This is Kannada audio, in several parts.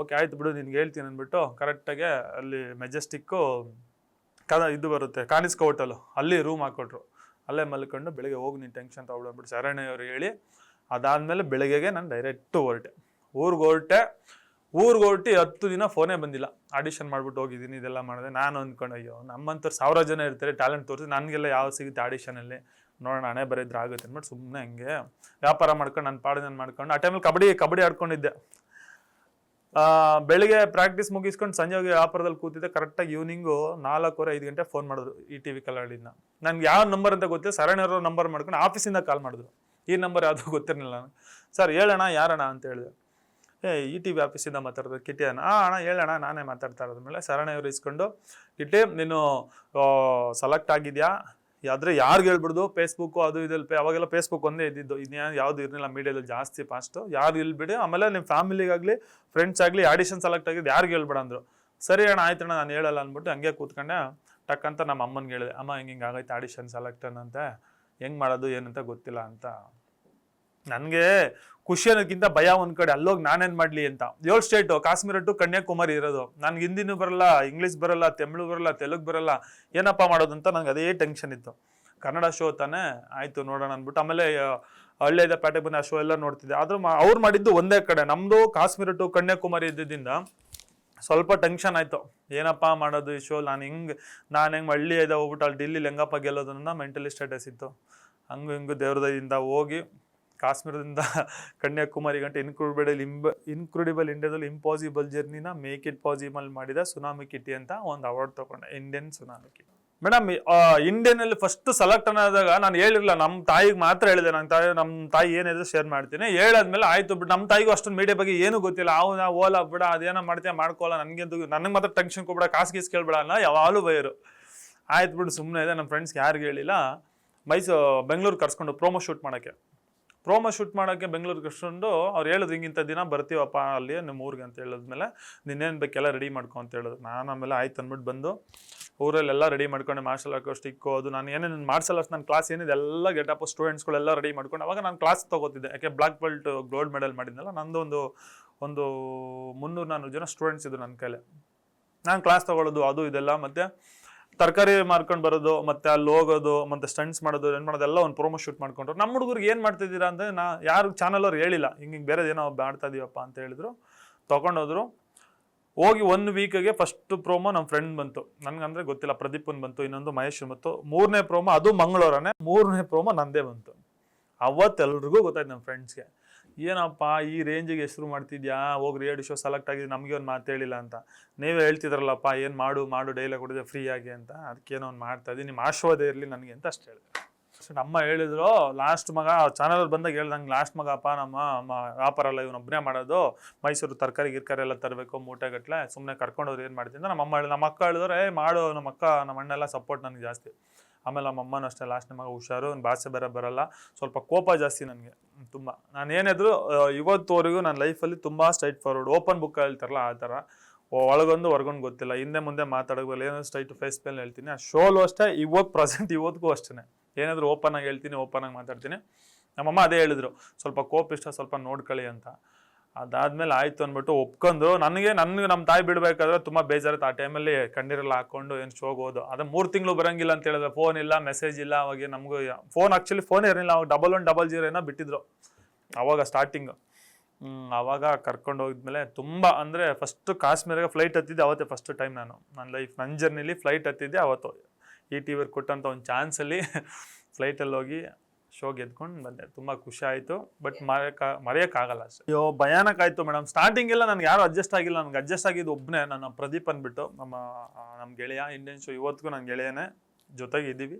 ಓಕೆ, ಆಯ್ತು ಬಿಡು, ನಿನ್ಗೆ ಹೇಳ್ತೀನಿ ಅಂದ್ಬಿಟ್ಟು ಕರೆಕ್ಟಾಗಿ ಅಲ್ಲಿ ಮೆಜೆಸ್ಟಿಕ್ಕು ಕ ಇದು ಬರುತ್ತೆ, ಕಾಣಿಸ್ಕೋ ಹೋಟೆಲು ಅಲ್ಲಿ ರೂಮ್ ಹಾಕ್ಕೊಟ್ರು ಅಲ್ಲೇ ಮಲ್ಕೊಂಡು ಬೆಳಗ್ಗೆ ಹೋಗಿ ನೀನು ಟೆನ್ಷನ್ ತಗೊಳ್ಬಿಟ್ಟು ಶರಣ್ಯವ್ರು ಹೇಳಿ, ಅದಾದಮೇಲೆ ಬೆಳಗ್ಗೆಗೆ ನಾನು ಡೈರೆಕ್ಟು ಹೊರಟೆ. ಊರಿಗೆ ಹೊರಟೆ. ಊರಿಗೆ ಹೊರಟಿ ಹತ್ತು ದಿನ ಫೋನೇ ಬಂದಿಲ್ಲ. ಆಡಿಷನ್ ಮಾಡ್ಬಿಟ್ಟು ಹೋಗಿದ್ದೀನಿ, ಇದೆಲ್ಲ ಮಾಡಿದೆ. ನಾನು ಅಂದ್ಕೊಂಡು, ಅಯ್ಯೋ ನಮ್ಮಂತವ್ರು ಸಾವಿರ ಜನ ಇರ್ತಾರೆ ಟ್ಯಾಲೆಂಟ್ ತೋರಿಸಿ ನನಗೆಲ್ಲ ಯಾವ ಸಿಗುತ್ತೆ ಆಡಿಷನಲ್ಲಿ ನೋಡೋಣ, ಹಣೆ ಬರೆದ್ರೆ ಆಗುತ್ತೆ ಅಂದ್ಬಿಟ್ಟು ಸುಮ್ಮನೆ ಹಂಗೆ ವ್ಯಾಪಾರ ಮಾಡ್ಕೊಂಡು ನನ್ನ ಪಾಡಿನ ಮಾಡ್ಕೊಂಡು, ಆ ಟೈಮಲ್ಲಿ ಕಬಡ್ಡಿ ಕಬಡ್ಡಿ ಆಡ್ಕೊಂಡಿದ್ದೆ. ಬೆಳಿಗ್ಗೆ ಪ್ರಾಕ್ಟೀಸ್ ಮುಗಿಸ್ಕೊಂಡು ಸಂಜೆ ವ್ಯಾಪಾರದಲ್ಲಿ ಕೂತಿದ್ದೆ ಕರೆಕ್ಟಾಗಿ ಈವ್ನಿಂಗು ನಾಲ್ಕೂವರೆ, ಐದು ಗಂಟೆ ಫೋನ್ ಮಾಡಿದ್ರು ಈ ಟಿ ವಿ ಕಲ್ಲಾಡಿನ ನನ್ಗೆ ಯಾವ ನಂಬರ್ ಅಂತ ಗೊತ್ತಿಲ್ಲ ಸರಣಿಯವ್ರ ನಂಬರ್ ಮಾಡ್ಕೊಂಡು ಆಫೀಸಿಂದ ಕಾಲ್ ಮಾಡಿದ್ರು. ಈ ನಂಬರ್ ಯಾವುದೂ ಗೊತ್ತಿರಲಿಲ್ಲ ನಾನು ಸರ್ ಹೇಳೋಣ ಯಾರಣ ಅಂತ ಹೇಳಿದೆ. ಏ ಇ ಟಿ ವಿ ಆಫೀಸಿಂದ ಮಾತಾಡೋದು ಕಿಟ್ಟಿ ಅಣ್ಣ. ಆ, ಅಣ್ಣ ಹೇಳೋಣ ನಾನೇ ಮಾತಾಡ್ತಾ ಇರೋದ್ರ ಮೇಲೆ ಇವ್ರು ಇಸ್ಕೊಂಡು ಕಿಟ್ಟಿ ನೀನು ಸೆಲೆಕ್ಟ್ ಆಗಿದ್ಯಾ? ಆದ್ರೆ ಯಾರಿಗೆ ಹೇಳ್ಬಿಡ್ದು? ಫೇಸ್ಬುಕ್ಕು ಅದು ಇದೆಲ್ಲ ಅವಾಗೆಲ್ಲ ಫೇಸ್ಬುಕ್ ಒಂದೇ ಇದ್ದಿದ್ದು. ಇನ್ಯಾವುದು ಯಾವ್ದು ಇರಲಿಲ್ಲ ಮೀಡಿಯಾದಲ್ಲಿ ಜಾಸ್ತಿ ಫಾಸ್ಟು ಯಾರು ಇಲ್ಬಿಡಿ ಆಮೇಲೆ ನಿಮ್ಮ ಫ್ಯಾಮಿಲಿಗಾಗಲಿ ಫ್ರೆಂಡ್ಸ್ ಆಗಲಿ ಆಡಿಷನ್ ಸೆಲೆಕ್ಟ್ ಆಗಿದ್ದು ಯಾರಿಗೆ ಹೇಳ್ಬೇಡ ಅಂದರು. ಸರಿ ಅಣ್ಣ ಆಯ್ತಣ್ಣ ನಾನು ಹೇಳಲ್ಲ ಅಂದ್ಬಿಟ್ಟು ಹಂಗೆ ಕೂತ್ಕೊಂಡೆ. ಟಕ್ ಅಂತ ನಮ್ಮ ಅಮ್ಮನಿಗೆ ಹೇಳಿದೆ, ಅಮ್ಮ, ಹಿಂಗೆ ಹಿಂಗೆ ಆಗೈತೆ ಆಡಿಷನ್ ಸೆಲೆಕ್ಟ್ ಅನ್ನಂತೆ. ಹೆಂಗೆ ಮಾಡೋದು, ಏನಂತ ಗೊತ್ತಿಲ್ಲ ಅಂತ. ನನಗೆ ಖುಷಿ ಅನ್ನೋದಕ್ಕಿಂತ ಭಯ ಒಂದ್ ಕಡೆ, ಅಲ್ಲೋಗಿ ನಾನೇನ್ ಮಾಡ್ಲಿ ಅಂತ. ಏಳು ಸ್ಟೇಟು ಕಾಶ್ಮೀರ ಟು ಕನ್ಯಾಕುಮಾರಿ ಇರೋದು. ನನ್ಗೆ ಹಿಂದಿನೂ ಬರಲ್ಲ ಇಂಗ್ಲೀಷ್ ಬರಲ್ಲ ತಮಿಳು ಬರಲ್ಲ, ತೆಲುಗು ಬರಲ್ಲ, ಏನಪ್ಪ ಮಾಡೋದು ಅಂತ ನಂಗೆ ಅದೇ ಟೆನ್ಷನ್ ಇತ್ತು. ಕನ್ನಡ ಶೋ ತಾನೇ, ಆಯ್ತು ನೋಡೋಣ ಅಂದ್ಬಿಟ್ಟು, ಆಮೇಲೆ ಹಳ್ಳಿಯದ ಪ್ಯಾಟೆ ಆ ಶೋ ಎಲ್ಲ ನೋಡ್ತಿದ್ದೆ. ಆದ್ರೂ ಅವ್ರು ಮಾಡಿದ್ದು ಒಂದೇ ಕಡೆ. ನಮ್ದು ಕಾಶ್ಮೀರ ಟು ಕನ್ಯಾಕುಮಾರಿ ಇದ್ದಿದ್ದರಿಂದ ಸ್ವಲ್ಪ ಟೆನ್ಷನ್ ಆಯಿತು. ಏನಪ್ಪ ಮಾಡೋದು ಈ ಶೋ ನಾನು ಹಿಂಗೆ, ನಾನು ಹೆಂಗೆ ಹಳ್ಳಿ ಇದೆ ಹೋಗ್ಬಿಟ್ಟು ಅಲ್ಲಿ ಡಿಲ್ಲಿ ಲೆಂಗಪ್ಪ ಗೆಲ್ಲೋದನ್ನ ಮೆಂಟಲಿ ಸ್ಟೇಟಸ್ ಇತ್ತು. ಹಂಗು ಹಿಂಗು ದೇವ್ರದಿಂದ ಹೋಗಿ ಕಾಶ್ಮೀರದಿಂದ ಕನ್ಯಾಕುಮಾರಿ ಗಂಟೆ ಇನ್ಕ್ರೂಡಿಬಲ್ ಇಂಬ ಇನ್ಕ್ರೂಡಿಬಲ್ ಇಂಡಿಯಾದಲ್ಲಿ ಇಂಪಾಸಿಬಲ್ ಜರ್ನಿನ ಮೇಕ್ ಇಟ್ ಪಾಸಿಬಲ್ ಮಾಡಿದ ಸುನಾಮಿ ಕಿಟಿ ಅಂತ ಒಂದು ಅವಾರ್ಡ್ ತಗೊಂಡೆ Indian tsunami kitty madam Indian ಅಲ್ಲಿ ಫಸ್ಟ್ ಸೆಲೆಕ್ಟ್ ಅನ್ನೋದಾಗ ನಾನು ಹೇಳಿರಲಿಲ್ಲ ನಮ್ಮ ತಾಯಿಗೆ ಮಾತ್ರ ಹೇಳಿದೆ ನನ್ನ ತಾಯಿ ನಮ್ಮ ತಾಯಿ ಏನಿದ್ರು ಶೇರ್ ಮಾಡ್ತೀನಿ. ಹೇಳಾದ್ಮೇಲೆ ಆಯ್ತು ಬಿಟ್ಟು ನಮ್ಮ ತಾಯಿಗೂ ಅಷ್ಟೊಂದು ಮೀಡಿಯಾ ಬಗ್ಗೆ ಏನೂ ಗೊತ್ತಿಲ್ಲ. ಅವನ ಓಲಾ, ಬಿಡ, ಅದೇನೋ ಮಾಡ್ತೀಯ ಮಾಡ್ಕೊಳ್ಳ ನನಗೆಂದು ನನಗೆ ಮಾತ್ರ ಟೆನ್ಷನ್ ಕೊಬಿಡ ಕಾಸು ಗೀಸ್ ಕೇಳ್ಬೇಡ ಅಲ್ಲ ಯಾವಾಗಲೂ ಬೈರು ಆಯ್ತು ಬಿಡು ಸುಮ್ಮನೆ ಇದೆ ನಮ್ಮ ಫ್ರೆಂಡ್ಸ್ಗೆ ಯಾರಿಗೂ ಹೇಳಿಲ್ಲ. ಮೈಸೂರು ಬೆಂಗಳೂರು ಕರ್ಸ್ಕೊಂಡು ಪ್ರೋಮೋ ಶೂಟ್ ಮಾಡೋಕ್ಕೆ. ಪ್ರೋಮೋ ಶೂಟ್ ಮಾಡೋಕ್ಕೆ ಬೆಂಗಳೂರಿಗೆ ಕರ್ಸ್ಕೊಂಡು ಅವ್ರು ಹೇಳಿದ್ರು ಹಿಂಗಿಂಥ ದಿನ ಬರ್ತೀವಪ್ಪ ಅಲ್ಲಿ ನಿಮ್ಮ ಊರಿಗೆ ಅಂತ ಹೇಳಿದ್ಮೇಲೆ, ನಿನ್ನೇನು ಬೇಕೆಲ್ಲ ರೆಡಿ ಮಾಡ್ಕೊ ಅಂತ ಹೇಳಿದ್ರು. ನಾನು ಆಮೇಲೆ ಆಯ್ತು ಅಂದ್ಬಿಟ್ಟು ಬಂದು ಊರಲ್ಲೆಲ್ಲ ರೆಡಿ ಮಾಡ್ಕೊಂಡು ಮಾರ್ಷಲ್ ಆರ್ಟ್ ಸ್ಟಿಕ್ಕು ಅದು ನಾನು ಏನೇನು ಮಾರ್ಷಲ್ ಆರ್ಟ್ಸ್ ನನ್ನ ಕ್ಲಾಸ್ ಏನಿದೆ ಎಲ್ಲ ಗೆಟಪ್ ಸ್ಟೂಡೆಂಟ್ಸ್ಗಳೆಲ್ಲ ರೆಡಿ ಮಾಡ್ಕೊಂಡು ಅವಾಗ ನಾನು ಕ್ಲಾಸ್ ತಗೋತಿದ್ದೆ. ಯಾಕೆ ಬ್ಲಾಕ್ ಬೆಲ್ಟ್ ಗೋಲ್ಡ್ ಮೆಡಲ್ ಮಾಡಿದ್ನಲ್ಲ, ನಂದು ಒಂದು ಒಂದು ಮುನ್ನೂರು ನಾನ್ನೂರು ಜನ ಸ್ಟೂಡೆಂಟ್ಸ್ ಇದ್ದರು ನನ್ನ ಕೈಲಿ. ನಾನು ಕ್ಲಾಸ್ ತಗೊಳ್ಳೋದು, ಅದು, ಇದೆಲ್ಲ. ಮತ್ತೆ ತರಕಾರಿ ಮಾರ್ಕೊಂಡು ಬರೋದು, ಮತ್ತೆ ಅಲ್ಲಿ ಹೋಗೋದು, ಮತ್ತೆ ಸ್ಟಂಟ್ಸ್ ಮಾಡೋದು ಏನು ಮಾಡೋದೆಲ್ಲ ಒಂದು ಪ್ರೋಮೋ ಶೂಟ್ ಮಾಡ್ಕೊಂಡ್ರು. ನಮ್ಮ ಹುಡುಗರಿಗೆ ಏನು ಮಾಡ್ತಿದ್ದೀರಾ ಅಂದರೆ ನಾ ಯಾರು ಚಾನಲ್ ಅವ್ರು ಹೇಳಿಲ್ಲ. ಹಿಂಗೆ ಹಿಂಗೆ ಏನೋ ಮಾಡ್ತಾ ಇದೀವಪ್ಪ ಅಂತ ಹೇಳಿದ್ರು. ತಗೊಂಡೋದ್ರು. ಹೋಗಿ ಒಂದು ವೀಕಿಗೆ ಫಸ್ಟ್ ಪ್ರೋಮೋ ನಮ್ಮ ಫ್ರೆಂಡ್ ಬಂತು. ನನಗಂದ್ರೆ ಗೊತ್ತಿಲ್ಲ, ಪ್ರದೀಪನ್ ಬಂತು, ಇನ್ನೊಂದು ಮಹೇಶ್ ಬಂತು. ಮೂರನೇ ಪ್ರೋಮೋ ಅದು ಮಂಗಳೂರನೇ ಮೂರನೇ ಪ್ರೋಮೋ ನಂದೇ ಬಂತು. ಅವತ್ತೆಲ್ರಿಗೂ ಗೊತ್ತಾಯ್ತು ನಮ್ಮ ಫ್ರೆಂಡ್ಸ್ಗೆ ಏನಪ್ಪ ಈ ರೇಂಜಿಗೆ ಹೆಸರು ಮಾಡ್ತಿದ್ಯಾ? ಹೋಗಿ ರಿಯಾಲಿಟಿ ಶೋ ಸೆಲೆಕ್ಟ್ ಆಗಿದೆ ನಮಗೆ ಒಂದು ಮಾತು ಹೇಳಿಲ್ಲ ಅಂತ. ನೀವೇ ಹೇಳ್ತಿದ್ರಲ್ಲಪ್ಪ, ಏನು ಮಾಡು ಮಾಡು ಡೈಲಾಗ್ ಕೊಡಿದೆ ಫ್ರೀ ಆಗಿ ಅಂತ. ಅದಕ್ಕೇನೋ ಒಂದು ಮಾಡ್ತಾ ಇದ್ದೀನಿ. ನಿಮ್ಮ ಆಶೀರ್ವಾದ ಇರಲಿ ನನಗೆ ಅಂತ ಅಷ್ಟು ಹೇಳಿದೆ. ಸೊ ನಮ್ಮ ಹೇಳಿದ್ರು ಲಾಸ್ಟ್ ಮಗ ಚಾನಲ್ ಬಂದಾಗ ಹೇಳ್ದಂಗೆ ಲಾಸ್ಟ್ ಮಗ ಅಪ್ಪ ನಮ್ಮ ವ್ಯಾಪಾರ ಎಲ್ಲ ಇವನೊಬ್ಬನೇ ಮಾಡೋದು. ಮೈಸೂರು ತರಕಾರಿ, ಗಿರ್ಕಾರಿ ಎಲ್ಲ ತರಬೇಕು ಮೂಟೆಗಟ್ಟಲೆ ಸುಮ್ಮನೆ ಕರ್ಕೊಂಡವ್ರು ಏನು ಮಾಡ್ತೀನಿ ನಮ್ಮ ಅಮ್ಮ ಹೇಳಿ ನಮ್ಮ ಅಕ್ಕ ಹೇಳಿದ್ರೆ ಏ ಮಾಡು, ನಮ್ಮ ಅಕ್ಕ, ನಮ್ಮ ಅಣ್ಣೆಲ್ಲ ಸಪೋರ್ಟ್ ನನಗೆ ಜಾಸ್ತಿ. ಆಮೇಲೆ ನಮ್ಮ ಅಮ್ಮನೂ ಅಷ್ಟೇ ಲಾಸ್ಟ್ ನಮಗೆ ಹುಷಾರು ಭಾಷೆ ಬೇರೆ ಬರಲ್ಲ. ಸ್ವಲ್ಪ ಕೋಪ ಜಾಸ್ತಿ ನನಗೆ, ತುಂಬ. ನಾನು ಏನಿದ್ರು ಇವತ್ತುವರೆಗೂ ನನ್ನ ಲೈಫಲ್ಲಿ ತುಂಬ ಸ್ಟ್ರೈಟ್ ಫಾರ್ವರ್ಡ್ ಓಪನ್ ಬುಕ್ ಹೇಳ್ತಾರಲ್ಲ ಆ ಥರ. ಒಳಗೊಂದು ಹೊರಗೊಂದು ಗೊತ್ತಿಲ್ಲ. ಹಿಂದೆ ಮುಂದೆ ಮಾತಾಡೋಲ್ಲ ಏನೋ ಸ್ಟ್ರೈಟ್ ಫೇಸ್ ಮೇಲೆ ಹೇಳ್ತೀನಿ. ಆ ಶೋಲು ಅಷ್ಟೇ ಇವತ್ತು ಪ್ರೆಸೆಂಟ್ ಇವತ್ತಿಗೂ ಅಷ್ಟೇ ಏನಾದರೂ ಓಪನ್ ಆಗಿ ಹೇಳ್ತೀನಿ ಓಪನ್ ಆಗಿ ಮಾತಾಡ್ತೀನಿ. ನಮ್ಮಮ್ಮ ಅದೇ ಹೇಳಿದ್ರು, ಸ್ವಲ್ಪ ಕೋಪ ಇಷ್ಟ, ಸ್ವಲ್ಪ ನೋಡ್ಕೊಳ್ಳಿ ಅಂತ. ಅದಾದ್ಮೇಲೆ ಆಯ್ತು ಅಂದ್ಬಿಟ್ಟು ಒಪ್ಕೊಂಡು ನನಗೆ ನನಗೆ ನಮ್ಮ ತಾಯಿ ಬಿಡಬೇಕಾದ್ರೆ ತುಂಬ ಬೇಜಾರಿತ್ತು ಆ ಟೈಮಲ್ಲಿ ಕಣ್ಣೀರೆಲ್ಲ ಹಾಕೊಂಡು ಏನು ಶೋಗೆ ಹೋದು. ಅದೇ ಮೂರು ತಿಂಗಳು ಬರಂಗಿಲ್ಲ ಅಂತ ಹೇಳಿದ್ರೆ ಫೋನ್ ಇಲ್ಲ ಮೆಸೇಜ್ ಇಲ್ಲ, ಅವಾಗ ನಮಗೂ ಫೋನ್ ಆ್ಯಕ್ಚುಲಿ ಫೋನ್ ಇರಲಿಲ್ಲ. ಅವಾಗ ಡಬಲ್ ಒನ್ ಡಬಲ್ ಜೀರೋ ಏನೋ ಬಿಟ್ಟಿದ್ರು. ಅವಾಗ ಸ್ಟಾರ್ಟಿಂಗ್ ಅವಾಗ ಕರ್ಕೊಂಡು ಹೋಗಿದ್ಮೇಲೆ ತುಂಬ ಅಂದರೆ ಫಸ್ಟ್ ಕಾಶ್ಮೀರಿಗೆ ಫ್ಲೈಟ್ ಹತ್ತಿದ್ದೆ ಅವತ್ತೇ ಫಸ್ಟ್ ಟೈಮ್ ನಾನು. ನನ್ನ ಲೈಫ್ ನನ್ನ ಜರ್ನಿಲಿ ಫ್ಲೈಟ್ ಹತ್ತಿದ್ದೆ ಅವತ್ತು. ಈ ಟಿ ವಿರ್ ಕೊಟ್ಟಂಥ ಒಂದು ಚಾನ್ಸಲ್ಲಿ ಫ್ಲೈಟಲ್ಲಿ ಹೋಗಿ ಶೋ ಗೆದ್ಕೊಂಡು ಬಂದೆ. ತುಂಬ ಖುಷಿ ಆಯಿತು. ಬಟ್ ಮರೆಯಕ ಮರೆಯೋಕ್ಕಾಗಲ್ಲ. ಅಷ್ಟೇ ಅಯ್ಯೋ ಭಯಾನಕ ಆಯಿತು ಮೇಡಮ್ ಸ್ಟಾರ್ಟಿಂಗ್ ಎಲ್ಲ ನನಗೆ ಯಾರು ಅಡ್ಜಸ್ಟ್ ಆಗಿಲ್ಲ. ನನಗೆ ಅಡ್ಜಸ್ಟ್ ಆಗಿದ್ದು ಒಬ್ಬನೇ ನನ್ನ ಪ್ರದೀಪ್ ಅಂದ್ಬಿಟ್ಟು ನಮ್ಮ ನಮ್ಮ ಗೆಳೆಯ ಇಂಡಿಯನ್ ಶೋ ಇವತ್ತಿಗೂ ನನ್ನ ಗೆಳೆಯನೇ ಜೊತೆಗೆ ಇದ್ದೀವಿ.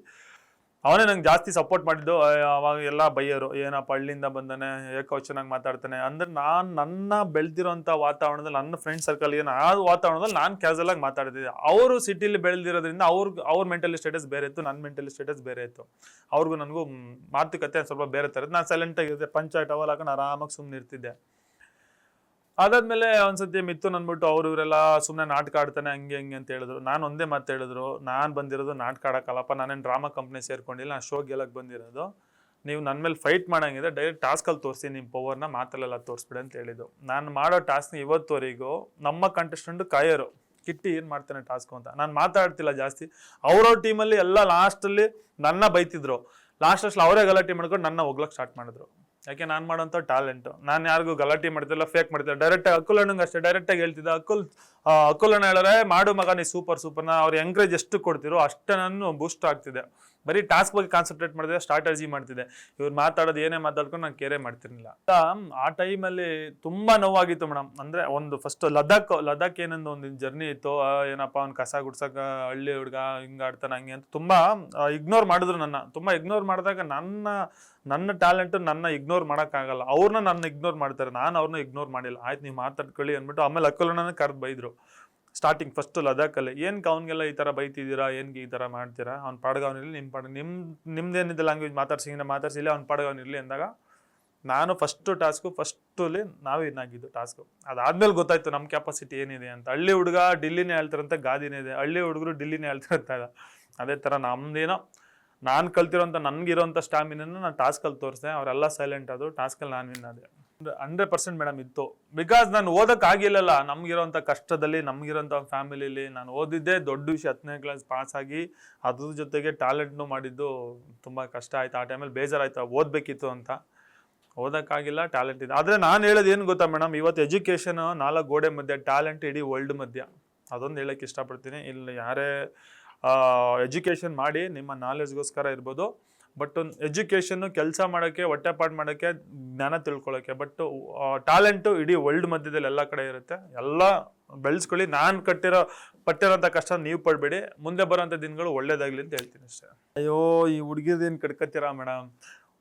ಅವನೇ ನಂಗೆ ಜಾಸ್ತಿ ಸಪೋರ್ಟ್ ಮಾಡಿದ್ದು ಅವಾಗ ಎಲ್ಲ ಬೈಯರು, ಏನಪ್ಪ ಹಳ್ಳಿಯಿಂದ ಬಂದಾನೆ ಏಕವಚನಾಗಿ ಮಾತಾಡ್ತಾನೆ ಅಂದ್ರೆ ನಾನು ನನ್ನ ಬೆಳೆದಿರೋಂಥ ವಾತಾವರಣದಲ್ಲಿ, ನನ್ನ ಫ್ರೆಂಡ್ ಸರ್ಕಲ್ ಏನು ಆ ವಾತಾವರಣದಲ್ಲಿ ನಾನು ಕ್ಯಾಸಲ್ ಆಗಿ ಮಾತಾಡ್ತಿದ್ದೆ. ಅವರು ಸಿಟಿಲಿ ಬೆಳೆದಿರೋದ್ರಿಂದ ಅವ್ರಿಗೆ ಅವ್ರ ಮೆಂಟಲಿ ಸ್ಟೇಟಸ್ ಬೇರೆ ಇತ್ತು ನನ್ನ ಮೆಂಟಲಿ ಸ್ಟೇಟಸ್ ಬೇರೆ ಇತ್ತು. ಅವ್ರಿಗೂ ನನಗೂ ಮಾತುಕತೆ ಸ್ವಲ್ಪ ಬೇರೆ ಥರದ್ದು ನಾನು ಸೈಲೆಂಟ್ ಪಂಚಾಯತ್ ಅವಲ್ ಹಾಕೊಂಡು ಆರಾಮಾಗಿ ಸುಮ್ಮನೆ ಇರ್ತಿದ್ದೆ ಅದಾದ್ಮೇಲೆ ಒಂದ್ಸತಿ ಮಿಥುನ್ ಅಂದ್ಬಿಟ್ಟು ಅವ್ರು ಇವರೆಲ್ಲ ಸುಮ್ಮನೆ ನಾಟಕ ಆಡ್ತಾನೆ, ಹಂಗೆ ಹಂಗೆ ಅಂತ ಹೇಳಿದ್ರು. ನಾನು ಒಂದೇ ಮಾತು ಹೇಳಿದ್ರು, ನಾನು ಬಂದಿರೋದು ನಾಟಕ ಆಡೋಕ್ಕಲ್ಲಪ್ಪ, ನಾನೇನು ಡ್ರಾಮಾ ಕಂಪ್ನಿ ಸೇರ್ಕೊಂಡಿಲ್ಲ, ನಾನು ಶೋ ಗೆಲ್ಲಕ್ಕೆ ಬಂದಿರೋದು. ನೀವು ನನ್ನ ಮೇಲೆ ಫೈಟ್ ಮಾಡಂಗಿದ್ರೆ ಡೈರೆಕ್ಟ್ ಟಾಸ್ಕಲ್ಲಿ ತೋರಿಸಿ ನಿಮ್ಮ ಪವರ್ನ ಮಾತಲ್ಲೆಲ್ಲ ತೋರಿಸ್ಬಿಡಿ ಅಂತ ಹೇಳಿದ್ದು. ನಾನು ಮಾಡೋ ಟಾಸ್ಕ್ನ ಇವತ್ತುವರೆಗೂ ನಮ್ಮ ಕಂಟೆಸ್ಟೆಂಟ್ ಕಾಯೋರು, ಕಿಟ್ಟಿ ಏನು ಮಾಡ್ತಾನೆ ಟಾಸ್ಕ್ ಅಂತ. ನಾನು ಮಾತಾಡ್ತಿಲ್ಲ ಜಾಸ್ತಿ. ಅವ್ರವ್ರ ಟೀಮಲ್ಲಿ ಎಲ್ಲ ಲಾಸ್ಟಲ್ಲಿ ನನ್ನ ಬೈತಿದ್ರು. ಲಾಸ್ಟ್ ಅಷ್ಟು ಅವರೇ ಗಲಾಟೆ ಮಾಡ್ಕೊಂಡು ನನ್ನ ಹೋಗ್ಲಕ್ಕೆ ಸ್ಟಾರ್ಟ್ ಮಾಡಿದ್ರು. ಯಾಕೆ ನಾನು ಮಾಡೋಂಥ ಟ್ಯಾಲೆಂಟು ನಾನು ಯಾರಿಗೂ ಗಲಾಟೆ ಮಾಡ್ತಿಲ್ಲ ಫೇಕ್ ಮಾಡ್ತಿಲ್ಲ. ಡೈರೆಕ್ಟಾಗಿ ಅಕ್ಕುಲ್ ಅಷ್ಟೇ ಡೈರೆಕ್ಟಾಗಿ ಹೇಳ್ತಿದ್ದೆ ಅಕ್ಕುಲ್ ಅಕುಲ್ ಅಣ್ಣ ಹೇಳೋರೆ, ಮಾಡು ಮಗ, ನೀ ಸೂಪರ್ ಸೂಪರ್ ನಾ. ಅವ್ರು ಎಂಕರೇಜ್ ಎಷ್ಟು ಕೊಡ್ತಿರೋ ಅಷ್ಟೇ ನಾನು ಬೂಸ್ಟ್ ಆಗ್ತಿದೆ. ಬರೀ ಟಾಸ್ಕ್ ಬಗ್ಗೆ ಕಾನ್ಸಂಟ್ರೇಟ್ ಮಾಡಿದೆ ಸ್ಟ್ರಾಟಜಿ ಮಾಡ್ತಿದೆ. ಇವ್ರು ಮಾತಾಡೋದು ಏನೇ ಮಾತಾಡ್ಕೊಂಡು ನಾನು ಕೇರೆ ಮಾಡ್ತಿರ್ಲಿಲ್ಲ. ಆ ಟೈಮಲ್ಲಿ ತುಂಬ ನೋವಾಗಿತ್ತು ಮೇಡಮ್ ಅಂದರೆ ಒಂದು ಫಸ್ಟ್ ಲದಾಖ್ ಲದಾಖ್ ಏನಂದು ಒಂದು ಜರ್ನಿ ಇತ್ತು. ಏನಪ್ಪ, ಅವ್ನು ಕಸ ಗುಡ್ಸಕ ಹಳ್ಳಿ ಹುಡುಗ ಹಿಂಗೆ ಆಡ್ತಾನೆ ಹಂಗೆ ಅಂತ ತುಂಬ ಇಗ್ನೋರ್ ಮಾಡಿದ್ರು ನನ್ನ. ತುಂಬ ಇಗ್ನೋರ್ ಮಾಡಿದಾಗ ನನ್ನ ನನ್ನ ಟ್ಯಾಲೆಂಟ್ ನನ್ನ ಇಗ್ನೋರ್ ಮಾಡೋಕ್ಕಾಗಲ್ಲ. ಅವ್ರನ್ನ ನನ್ನ ಇಗ್ನೋರ್ ಮಾಡ್ತಾರೆ. ನಾನು ಅವ್ರನ್ನ ಇಗ್ನೋರ್ ಮಾಡಿಲ್ಲ. ಆಯ್ತು, ನೀವು ಮಾತಾಡ್ಕೊಳ್ಳಿ ಅಂದ್ಬಿಟ್ಟು ಆಮೇಲೆ ಅಕ್ಕಲನ್ನ ಕರೆದು ಬೈದ್ರು. ಸ್ಟಾರ್ಟಿಂಗ್ ಫಸ್ಟ್ ಲದಾಖಲ್ಲಿ ಏನಕ್ಕೆ ಅವ್ನಿಗೆಲ್ಲ ಈ ಥರ ಬೈತಿದ್ದೀರಾ? ಏನ್ಗೆ ಈ ಥರ ಮಾಡ್ತೀರಾ? ಅವ್ನ ಪಾಡ್ಗೆ ಅವ್ನಿರಲಿ ನಿಮ್ಮ ಪಾಡ ನಿಮ್ಮ ನಿಮ್ದೇನಿದೆ ಲ್ಯಾಂಗ್ವೇಜ್ ಮಾತಾಡ್ಸಿಂಗಿನ ಮಾತಾಡ್ಸಿಲ್ಲ ಅವ್ನು ಪಾಡ್ಗೆ ಅವ್ನಿರಲಿ ಅಂದಾಗ ನಾನು ಫಸ್ಟು ಟಾಸ್ಕು ಫಸ್ಟಲ್ಲಿ ನಾವೇ ಏನಾಗಿದ್ದು ಟಾಸ್ಕು ಅದಾದ್ಮೇಲೆ ಗೊತ್ತಾಯ್ತು ನಮ್ಮ ಕೆಪಾಸಿಟಿ ಏನಿದೆ ಅಂತ. ಹಳ್ಳಿ ಹುಡುಗ ಡಿಲ್ಲಿನೇ ಹೇಳ್ತಾರಂತ, ಗಾದಿನೇ ಇದೆ. ಹಳ್ಳಿ ಹುಡುಗರು ಡಿಲ್ಲಿನೇ ಹೇಳ್ತಾರಂತ ಅದೇ ಥರ ನಮ್ಮದೇನೋ ನಾನು ಕಲ್ತಿರೋಂಥ, ನನಗಿರೋಂಥ ಸ್ಟಾಮಿನನ್ನು ನಾನು ಟಾಸ್ಕಲ್ಲಿ ತೋರಿಸಿದೆ. ಅವರೆಲ್ಲ ಸೈಲೆಂಟ್ ಅದು ಟಾಸ್ಕಲ್ಲಿ ನಾನು ವಿನ್ ಆದೆ. ಹಂಡ್ರೆಡ್ ಪರ್ಸೆಂಟ್ ಮೇಡಮ್ ಇತ್ತು. ಬಿಕಾಸ್ ನಾನು ಓದಕ್ ಆಗಿಲ್ಲಲ್ಲ ನಮ್ಗಿರೋಂತ ಕಷ್ಟದಲ್ಲಿ ನಮ್ಗಿರೋಂತ ಫ್ಯಾಮಿಲಿಲಿ ನಾನು ಓದಿದ್ದೆ ದೊಡ್ಡ ವಿಷಯ, ಹತ್ತನೇ ಕ್ಲಾಸ್ ಪಾಸ್ ಆಗಿ ಅದ್ರ ಜೊತೆಗೆ ಟ್ಯಾಲೆಂಟ್ನು ಮಾಡಿದ್ದು ತುಂಬ ಕಷ್ಟ ಆಯ್ತು. ಆ ಟೈಮಲ್ಲಿ ಬೇಜಾರಾಯ್ತು ಓದಬೇಕಿತ್ತು ಅಂತ. ಓದೋಕ್ಕಾಗಿಲ್ಲ ಟ್ಯಾಲೆಂಟ್ ಇದೆ. ಆದರೆ ನಾನು ಹೇಳೋದು ಏನು ಗೊತ್ತಾ ಮೇಡಮ್ ಇವತ್ತು ಎಜುಕೇಶನ್ ನಾಲ್ಕು ಗೋಡೆ ಮಧ್ಯೆ ಟ್ಯಾಲೆಂಟ್ ಇಡೀ ವರ್ಲ್ಡ್ ಮಧ್ಯ. ಅದೊಂದು ಹೇಳಕ್ ಇಷ್ಟಪಡ್ತೀನಿ. ಇಲ್ಲಿ ಯಾರೇ ಎಜುಕೇಷನ್ ಮಾಡಿ ನಿಮ್ಮ ನಾಲೆಜ್ಗೋಸ್ಕರ ಇರ್ಬೋದು. ಬಟ್ ಒಂದು ಎಜುಕೇಷನ್ನು ಕೆಲಸ ಮಾಡೋಕ್ಕೆ ಹೊಟ್ಟೆಪಾಡು ಮಾಡೋಕ್ಕೆ ಜ್ಞಾನ ತಿಳ್ಕೊಳ್ಳೋಕ್ಕೆ ಬಟ್ ಟ್ಯಾಲೆಂಟು ಇಡೀ ವರ್ಲ್ಡ್ ಮಧ್ಯದಲ್ಲಿ ಎಲ್ಲ ಕಡೆ ಇರುತ್ತೆ. ಎಲ್ಲ ಬೆಳೆಸ್ಕೊಳ್ಳಿ. ನಾನು ಕಟ್ಟಿರೋ ಪಟ್ಟಿರೋಂಥ ಕಷ್ಟ ನೀವು ಪಡಬೇಡಿ. ಮುಂದೆ ಬರೋಂಥ ದಿನಗಳು ಒಳ್ಳೇದಾಗಲಿ ಅಂತ ಹೇಳ್ತೀನಿ ಅಷ್ಟೇ. ಅಯ್ಯೋ, ಈ ಹುಡುಗಿರ್ದೇನು ಕಟ್ಕೊತೀರಾ ಮೇಡಮ್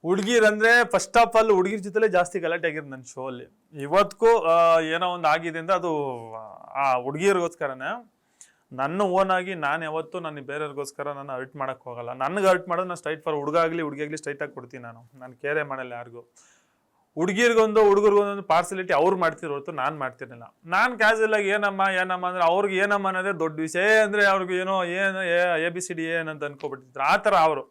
ಹುಡುಗಿರಂದ್ರೆ ಫಸ್ಟ್ ಆಫ್ ಆಲ್ ಹುಡುಗಿರ್ ಜೊತೆಲೇ ಜಾಸ್ತಿ ಗಲಾಟೆ ಆಗಿರೋದು ನನ್ನ ಶೋ ಅಲ್ಲಿ. ಇವತ್ತಿಗೂ ಏನೋ ಒಂದು ಆಗಿದೆ ಅಂದ್ರೆ ಅದು, ಆ ಹುಡುಗಿಯರಿಗೋಸ್ಕರನೇ ನನ್ನ ಓನ್ ಆಗಿ ನಾನು ಯಾವತ್ತೂ ನಾನು ಬೇರೆಯವ್ರಿಗೋಸ್ಕರ ನಾನು ಅರ್ಟ್ ಮಾಡಕ್ ಹೋಗಲ್ಲ. ನನಗೆ ಅರ್ಟ್ ಮಾಡೋದು ನಾನು ಸ್ಟ್ರೈಟ್ ಫಾರ್ ಹುಡುಗ ಆಗಲಿ ಸ್ಟ್ರೈಟ್ ಆಗಿ ಕೊಡ್ತೀನಿ ನಾನು. ನಾನು ಕೇರೆ ಮಾಡಲ್ಲ ಯಾರಿಗೂ. ಹುಡುಗಿರ್ಗೊಂದು, ಹುಡುಗರಿಗೊಂದೊಂದು ಪಾರ್ಸಿಲಿಟಿ ಅವ್ರು ಮಾಡ್ತಿರೋ ಹೊರತು ನಾನು ಮಾಡ್ತಿರಲಿಲ್ಲ. ನಾನು ಆಗಿ ಏನಮ್ಮ ಏನಮ್ಮ ಅಂದ್ರೆ ಅವ್ರಿಗೆ ಏನಮ್ಮ ಅನ್ನೋದೇ ದೊಡ್ಡ ವಿಷಯ. ಅಂದ್ರೆ ಅವ್ರಿಗೆ ಏನೋ ಏನು ಎ ಬಿ ಸಿ ಡಿ ಏನಂತ ಅನ್ಕೊಬಿಟ್ಟಿದ್ರು. ಆ ಥರ ಅವರು.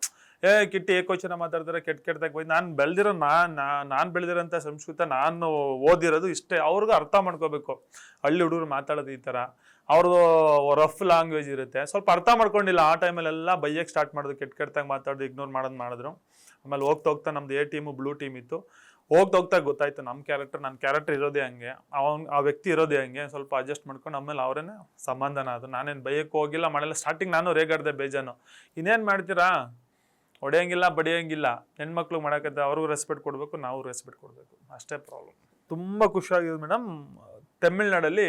ಏ, ಕಿಟ್ಟಿ ಏಕೋಚನ ಮಾತಾಡ್ತಾರೆ, ಕೆಟ್ಟ ಕೆಟ್ಟದಾಗ ಹೋಯ್ತು. ನಾನು ಬೆಳೆದಿರೋ ನಾನು ನಾನು ಬೆಳೆದಿರೋಂಥ ಸಂಸ್ಕೃತ ನಾನು ಓದಿರೋದು ಇಷ್ಟೇ. ಅವ್ರಿಗೂ ಅರ್ಥ ಮಾಡ್ಕೋಬೇಕು. ಹಳ್ಳಿ ಹುಡುಗರು ಮಾತಾಡೋದು ಈ ಥರ. ಅವ್ರದ್ದು ರಫ್ ಲ್ಯಾಂಗ್ವೇಜ್ ಇರುತ್ತೆ. ಸ್ವಲ್ಪ ಅರ್ಥ ಮಾಡ್ಕೊಂಡಿಲ್ಲ. ಆ ಟೈಮಲ್ಲೆಲ್ಲ ಬೈಯಕ್ಕೆ ಸ್ಟಾರ್ಟ್ ಮಾಡೋದು ಕೆಟ್ಟ ಕೆಟ್ಟದಾಗ ಮಾತಾಡೋದು ಇಗ್ನೋರ್ ಮಾಡೋದು ಮಾಡಿದ್ರು. ಆಮೇಲೆ ಹೋಗ್ತಾ ಹೋಗ್ತಾ ನಮ್ದು ಎ ಟೀಮು ಬ್ಲೂ ಟೀಮ್ ಇತ್ತು. ಹೋಗ್ತಾ ಹೋಗ್ತಾ ಗೊತ್ತಾಯ್ತು ನಮ್ಮ ಕ್ಯಾರೆಕ್ಟರ್ ನನ್ನ ಕ್ಯಾರೆಕ್ಟರ್ ಇರೋದೇ ಹಂಗೆ. ಅವನ್, ಆ ವ್ಯಕ್ತಿ ಇರೋದೇ ಹಂಗೆ. ಸ್ವಲ್ಪ ಅಡ್ಜಸ್ಟ್ ಮಾಡ್ಕೊಂಡು ಆಮೇಲೆ ಅವರೇ ಸಂಬಂಧನ ಅದು. ನಾನೇನು ಬೈಯಕ್ಕೆ ಹೋಗಿಲ್ಲ, ಮಾಡಲ್ಲ. ಸ್ಟಾರ್ಟಿಂಗ್ ನಾನು ರೇಗಾಡ್ದೆ ಬೇಜಾನು. ಇನ್ನೇನು ಮಾಡ್ತೀರಾ? ಹೊಡೆಯಂಗಿಲ್ಲ, ಬಡಿಯಂಗಿಲ್ಲ. ಹೆಣ್ಮಕ್ಳು ಮಾಡೋಕ್ಕೆ ಅವ್ರಿಗೂ ರೆಸ್ಪೆಕ್ಟ್ ಕೊಡಬೇಕು, ನಾವು ರೆಸ್ಪೆಕ್ಟ್ ಕೊಡಬೇಕು. ಅಷ್ಟೇ ಪ್ರಾಬ್ಲಮ್ ತುಂಬ ಖುಷಿಯಾಗಿದೆ ಮೇಡಮ್ ತಮಿಳ್ನಾಡಲ್ಲಿ